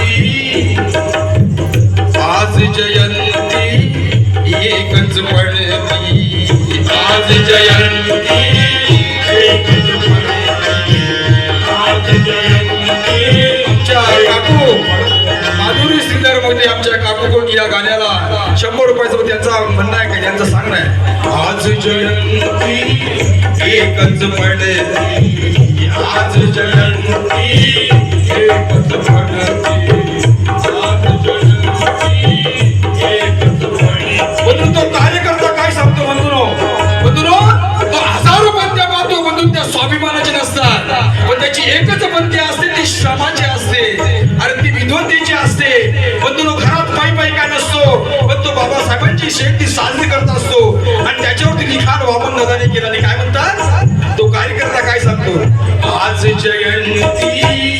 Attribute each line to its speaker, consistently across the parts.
Speaker 1: जयंती आज जयंती एकच पडती आज जयंती एकच पडती. आज जयंती काकू. माधुरी श्रीधर मोदी आमच्या काकू या गाण्याला? शंभर रुपयाचं त्यांचा म्हणणं आहे का? त्यांचं सांगणं आहे. आज जयंती एकच पडती आज जयंती स्वाभिमानाचे नसतात. पण त्याची एकच पंथी असते ती श्रमाची असते. आणि ती विद्वत्तेची असते. बंधुनो घरात पायी पायी काय नसतो. पण तो बाबासाहेबांची शेती साजरी करत असतो. आणि त्याच्यावरती लिखाण वामन दादाने केला. आणि काय म्हणतात? तो कार्यकर्ता काय सांगतो? आज जयंती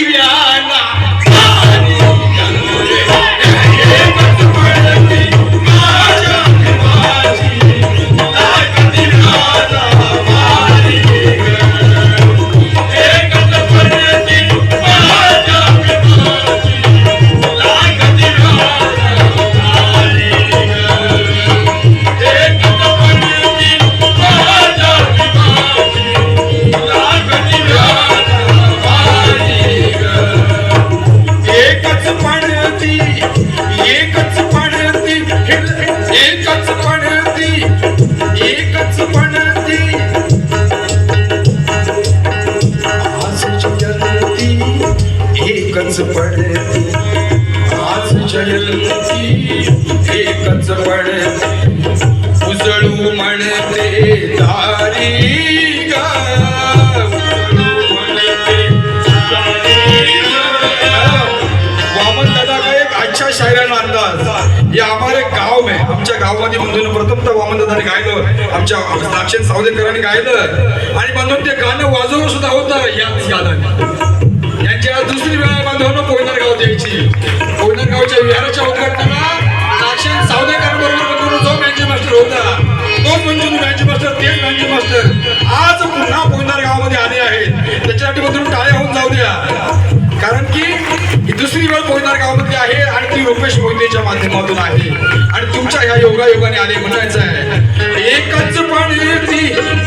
Speaker 1: Yeah. पडती आज जयंती एकच पडती उजळू म्हणते दारी वामन दादा हमारे गाव में आमच्या गावामध्ये बंधून प्रथमतः गायलं आमच्या दाक्षिण सावदेकरांनी गायलं. आणि बंधून ते गाणं वाजवलं सुद्धा होतं याच यादाने यांची आज दुसरी वेळा बांधवणं कोयनार गावात यायची कोयनार गावच्या विहाराच्या उद्घाटनाला दाक्षिण सावदेकरांबरोबर गुरु जो मॅन्जी मास्टर होता तोच म्हणजे मॅन्जी मास्टर तेच मॅन्जी मास्टर आज पुन्हा कोयनार गावामध्ये आले आहेत. त्याच्यासाठी बंधून टाळ्या होऊन जाऊ द्या. कारण की दुसरी वेळ कोयनार गावामध्ये आहे आणि ती रुपेश मोहितेच्या माध्यमातून आहे. आणि तुमच्या ह्या योगायोगाने आले म्हणायचं आहे. एकच पण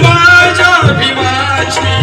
Speaker 1: माझ्या भीमाची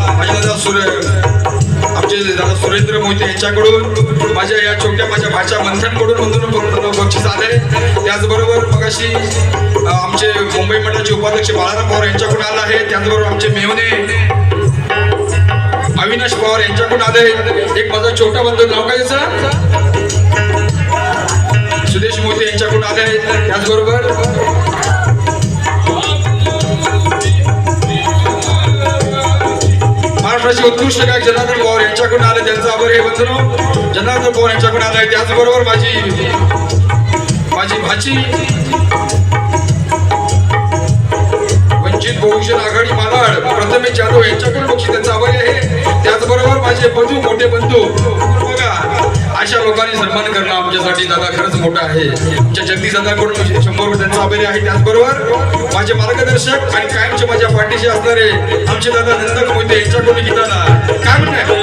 Speaker 1: सुरे आमचे दादा सुरेंद्र मोहिते यांच्याकडून माझ्या या छोट्या माझ्या भाषा मंथनकडून म्हणून बक्षीस आले त्याचबरोबर मगाशी आमचे मुंबई मंडळाचे उपाध्यक्ष बाळाराम पवार यांच्याकडून आला आहे. त्याचबरोबर आमचे मेवणे अविनाश पवार यांच्याकडून आले एक माझा छोटा बंधू नाव काय सुदेश मोहिते यांच्याकडून आले त्याचबरोबर महाराष्ट्राचे उत्कृष्ट गायक जनार्दन पवार यांच्याकडून आले त्यांचं आभार हे बंधनो जनार्दन पवार यांच्याकडून आलं आहे. त्याचबरोबर माझी माझी भाची वंचित बहुजन आघाडी मालाड प्रथमेश जाधव यांच्याकडून पक्षी त्यांचा आभारी आहे. त्याचबरोबर माझे बंधू मोठे बंधू बघा अशा लोकांनी सन्मान करणं आमच्यासाठी दादा खरंच मोठा आहे. आमच्या जगदीश दादाकडून म्हणजे शंभर रुपयांचा त्यांचा आभारी आहे त्याचबरोबर माझे मार्गदर्शक आणि कायमचे माझ्या पाठीशी असणारे आमचे दादा नंदक मोहिते यांच्याकडून गीताला काय म्हणणं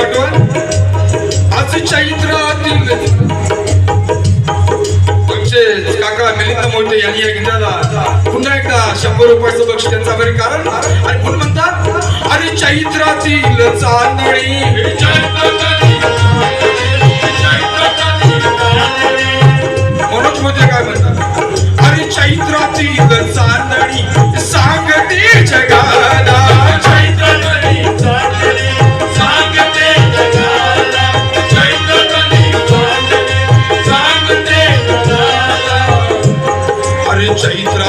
Speaker 1: आठवण? आज चैत्रातील तुमचे काका मिलिंद मोठे यांनी या गीताला पुन्हा एकदा शंभर रुपयाचं बक्ष त्यांचा बरे कारण? आणि म्हणून म्हणतात? अरे चैत्रातील चांदणी. मनोज मोहिते काय म्हणतात? अरे चैत्रातील चांदणी सा